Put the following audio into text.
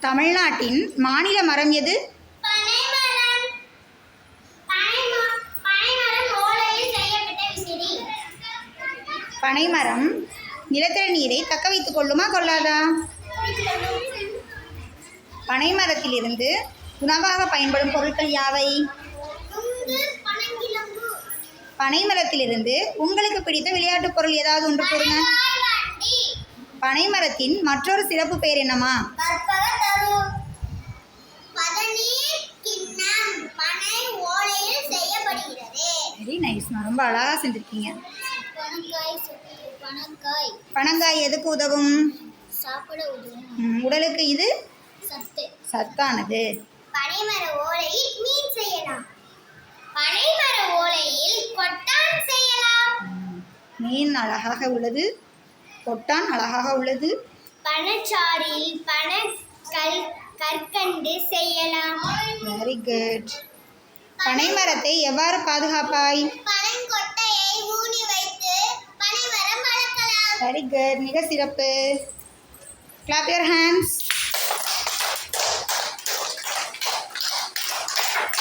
தமிழ்நாட்டின் மாநில மரம் எது? பனைமரம் நிலத்தடி நீரை தக்க வைத்துக் கொள்ளுமா கொள்ளாதா? பனைமரத்திலிருந்து உணவாக பயன்படும் பொருட்கள் யாவை? பனைமரத்திலிருந்து உங்களுக்கு பிடித்த விளையாட்டுப் பொருள் ஏதாவது ஒன்று கூறுங்க. பனைமரத்தின் மற்றொரு சிறப்பு பெயர் செய்யப்படுகிறது வெரி நைஸ்மா ரொம்ப அழகாக செஞ்சுருக்கீங்க. பனங்காய் எதுக்கு உதவும்? உடலுக்கு இது? சத்து. சத்தானது. பனைமர ஓலையில் மீன் செய்யலாம் பனைமர ஓலையில் கொட்டான் செய்யலாம் மீன் அழகாக உள்ளது கொட்டான் அழகாக உள்ளது. பனச்சாறில் பன கல் கற்கண்டு செய்யலாம். வெரி குட் பனைமரத்தை எவ்வாறு பாதுகாப்பாய்? பனங்கொட்டையை ஊனி வைத்து பனைமரம் வளர்க்கலாம். வெரி குட் மிக சிறப்பு. Clap your hands